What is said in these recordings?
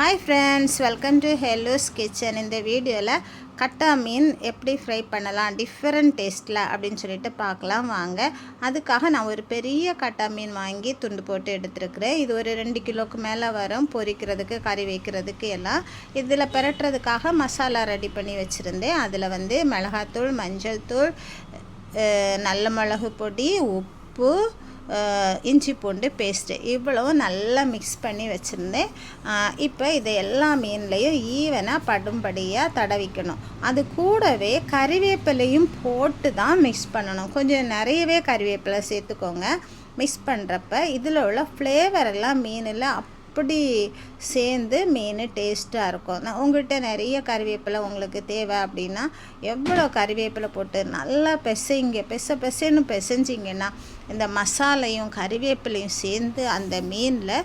Hi friends welcome to hello's kitchen இந்த வீடியோவில் கட்டா மீன் எப்படி ஃப்ரை பண்ணலாம் டிஃப்ரெண்ட் டேஸ்ட்டில் அப்படின்னு சொல்லிட்டு பார்க்கலாம் வாங்க. அதுக்காக நான் ஒரு பெரிய கட்டா மீன் வாங்கி துண்டு போட்டு எடுத்துருக்குறேன். இது ஒரு ரெண்டு கிலோக்கு மேலே வரும். பொரிக்கிறதுக்கு கறி வைக்கிறதுக்கு எல்லாம். இதில் பிரட்டுறதுக்காக மசாலா ரெடி பண்ணி வச்சுருந்தேன். அதில் வந்து மிளகாத்தூள் மஞ்சள் தூள் நல்ல மிளகு பொடி உப்பு இஞ்சி பூண்டு பேஸ்ட்டு இவ்வளவும் நல்லா மிக்ஸ் பண்ணி வச்சுருந்தேன். இப்போ இதை எல்லா மீன்லேயும் ஈவனாக படும்படியாக தடவிக்கணும். அது கூடவே கறிவேப்பிலையும் போட்டு தான் மிக்ஸ் பண்ணணும். கொஞ்சம் நிறையவே கறிவேப்பிலை சேர்த்துக்கோங்க. மிக்ஸ் பண்ணுறப்ப இதில் உள்ள ஃப்ளேவர் எல்லாம் மீனில் அப்படி சேர்ந்து மீன் டேஸ்ட்டாக இருக்கும். நான் உங்கள்கிட்ட நிறைய கறிவேப்பிலை உங்களுக்கு தேவை அப்படின்னா எவ்வளோ கறிவேப்பிலை போட்டு நல்லா பிசைங்க. பெச பெசைன்னு பிசைஞ்சிங்கன்னா இந்த மசாலையும் கறிவேப்பிலையும் சேர்ந்து அந்த மீனில்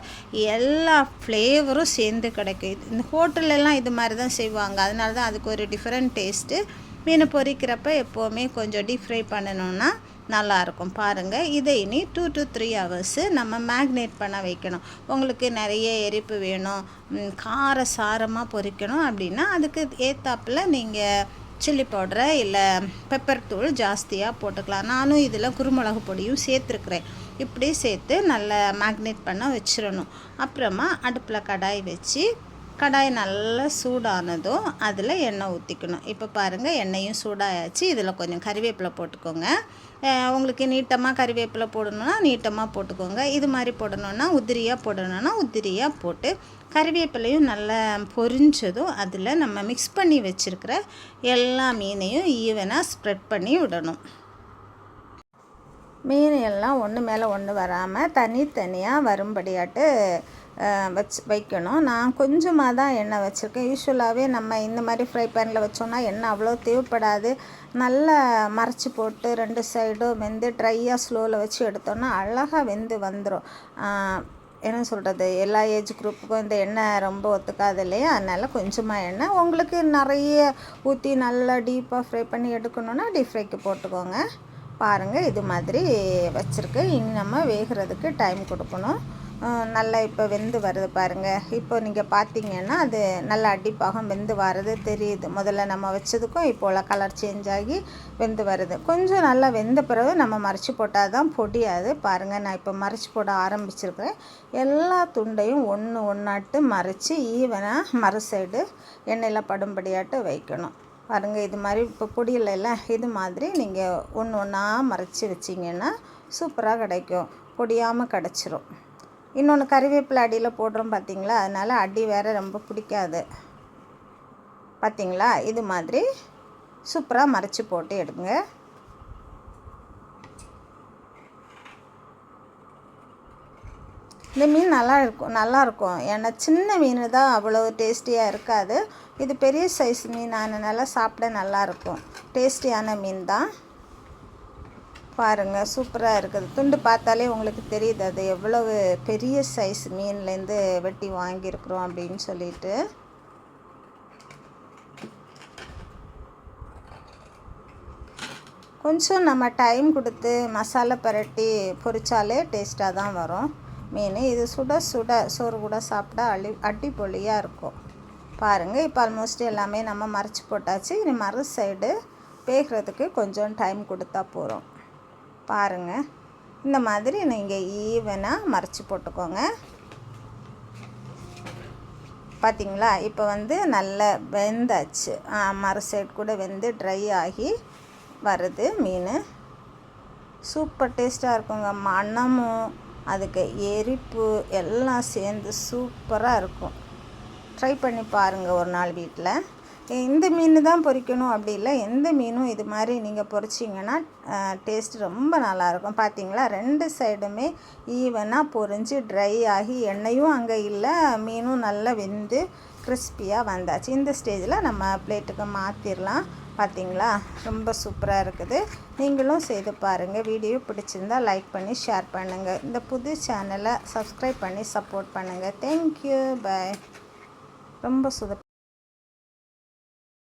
எல்லா ஃப்ளேவரும் சேர்ந்து கிடைக்கும். இந்த ஹோட்டல்லலாம் இது மாதிரி தான் செய்வாங்க. அதனால தான் அதுக்கு ஒரு டிஃப்ரெண்ட் டேஸ்ட்டு மீனை பொரிக்கிறப்ப எப்போவுமே கொஞ்சம் டீப் ஃப்ரை பண்ணணுன்னா நல்லாயிருக்கும். பாருங்கள் இதை இனி டூ டு த்ரீ ஹவர்ஸு நம்ம மேக்னேட் பண்ண வைக்கணும். உங்களுக்கு நிறைய எரிப்பு வேணும் கார சாரமாக பொரிக்கணும் அப்படின்னா அதுக்கு ஏத்தாப்பில் நீங்கள் சில்லி பவுடரை இல்லை பெப்பர் தூள் ஜாஸ்தியாக போட்டுக்கலாம். நானும் இதில் குருமிளகு பொடியும் சேர்த்துருக்குறேன். இப்படி சேர்த்து நல்லா மேக்னேட் பண்ண வச்சிடணும் அப்புறமா அடுப்பில் கடாய் வச்சு கடாய் நல்லா சூடானதும் அதில் எண்ணெய் ஊற்றிக்கணும். இப்போ பாருங்கள் எண்ணெயும் சூடாயாச்சு. இதில் கொஞ்சம் கறிவேப்பிலை போட்டுக்கோங்க. உங்களுக்கு நீட்டமாக கறிவேப்பிலை போடணுன்னா நீட்டமாக போட்டுக்கோங்க. இது மாதிரி போடணுன்னா உதிரியாக போடணுன்னா உதிரியாக போட்டு கறிவேப்பிலையும் நல்லா பொரிஞ்சதும் அதில் நம்ம மிக்ஸ் பண்ணி வச்சுருக்கிற எல்லா மீனையும் ஈவனாக ஸ்ப்ரெட் பண்ணி விடணும். மீன் எல்லாம் ஒன்று மேலே ஒன்று வராமல் தனித்தனியாக வரும்படியாட்டு வச்சு வைக்கணும். நான் கொஞ்சமாக தான் எண்ணெய் வச்சுருக்கேன். யூஸ்வலாகவே நம்ம இந்த மாதிரி ஃப்ரை பேனில் வச்சோன்னா எண்ணெய் அவ்வளோ தேவைப்படாது. நல்லா மறைச்சி போட்டு ரெண்டு சைடும் வெந்து ட்ரையாக ஸ்லோவில் வச்சு எடுத்தோன்னா அழகாக வெந்து வந்துடும் என்ன சொல்கிறது எல்லா ஏஜ் குரூப்புக்கும் இந்த எண்ணெய் ரொம்ப ஒத்துக்காது இல்லையா? அதனால் கொஞ்சமாக எண்ணெய். உங்களுக்கு நிறைய ஊற்றி நல்லா டீப்பாக ஃப்ரை பண்ணி எடுக்கணுன்னா டீப் ஃப்ரைக்கு போட்டுக்கோங்க. பாருங்கள் இது மாதிரி வச்சுருக்கு. இனி நம்ம வேகிறதுக்கு டைம் கொடுக்கணும். நல்லா இப்போ வெந்து வருது பாருங்கள் இப்போ நீங்கள் பார்த்தீங்கன்னா அது நல்லா அடிப்பாகம் வெந்து வர்றது தெரியுது. முதல்ல நம்ம வச்சதுக்கும் இப்போ உள்ள கலர் சேஞ்ச் ஆகி வெந்து வருது. கொஞ்சம் நல்லா வெந்த பிறகு நம்ம மறைச்சி போட்டால் தான் பொடியாது. பாருங்கள் நான் இப்போ மறைச்சி போட ஆரம்பிச்சிருக்கிறேன். எல்லா துண்டையும் ஒன்று ஒன்றாட்டு மறைச்சி ஈவனாக மறு சைடு எண்ணெயில் படும்படியாட்டு வைக்கணும். பாருங்கள் இது மாதிரி இப்போ பொடியிலல இது மாதிரி நீங்கள் ஒன்று ஒன்றா மறைச்சி வச்சிங்கன்னா சூப்பராக கிடைக்கும். பொடியாமல் கிடச்சிரும். இன்னொன்று கறிவேப்பிலை அடியில் போடுறோம் பார்த்தீங்களா அதனால் அடி வேறு ரொம்ப பிடிக்காது. பார்த்தீங்களா இது மாதிரி சூப்பராக மறைச்சி போட்டு எடுங்க. இந்த மீன் நல்லா இருக்கும் நல்லா இருக்கும். ஏன்னா சின்ன மீன் தான் அவ்வளோ டேஸ்டியாக இருக்காது. இது பெரிய சைஸ் மீன் அதனால சாப்பிட நல்லாயிருக்கும் டேஸ்டியான மீன் தான். பாருங்கள் சூப்பராக இருக்குது. துண்டு பார்த்தாலே உங்களுக்கு தெரியுது அது எவ்வளவு பெரிய சைஸ் மீன்லேருந்து வெட்டி வாங்கியிருக்கிறோம் அப்படின்னு சொல்லிட்டு. கொஞ்சம் நம்ம டைம் கொடுத்து மசாலா பரட்டி பொரிச்சாலே டேஸ்ட்டாக தான் வரும். மீன் இது சுட சுட சோறு கூட சாப்பிட்டா அடி அடிப்பொலியாக இருக்கும். பாருங்கள் இப்போ ஆல்மோஸ்ட் எல்லாமே நம்ம மறைச்சி போட்டாச்சு. இனி மறு சைடு வேகிறதுக்கு கொஞ்சம் டைம் கொடுத்தா போகிறோம் பாருங்கள் இந்த மாதிரி நீங்கள் ஈவனாக மறைச்சி போட்டுக்கோங்க. பார்த்தீங்களா இப்போ வந்து நல்ல வெந்தாச்சு. மறு சைடு கூட வெந்து ட்ரை ஆகி வருது மீன். சூப்பர் டேஸ்ட்டாக இருக்குங்க. மணமும் அதுக்கு எரிப்பு எல்லாம் சேர்ந்து சூப்பராக இருக்கும். ட்ரை பண்ணி பாருங்கள் ஒரு நாள் வீட்டில் இந்த மீன் தான் பொரிக்கணும் அப்படி இல்லை. எந்த மீனும் இது மாதிரி நீங்கள் பொரிச்சிங்கன்னா டேஸ்ட் ரொம்ப நல்லாயிருக்கும். பார்த்தீங்களா? ரெண்டு சைடுமே ஈவனாக பொரிஞ்சு ட்ரை ஆகி எண்ணெயும் அங்கே இல்லை மீனும் நல்லா வெந்து கிறிஸ்பியாக வந்தாச்சு. இந்த ஸ்டேஜில் நம்ம பிளேட்டுக்கு மாற்றிடலாம் பார்த்தீங்களா? ரொம்ப சூப்பராக இருக்குது. நீங்களும் செய்து பாருங்கள் வீடியோ பிடிச்சிருந்தா லைக் பண்ணி ஷேர் பண்ணுங்கள் இந்த புது சேனலை சப்ஸ்கிரைப் பண்ணி சப்போர்ட் பண்ணுங்கள் தேங்க்யூ பை ரொம்ப சுத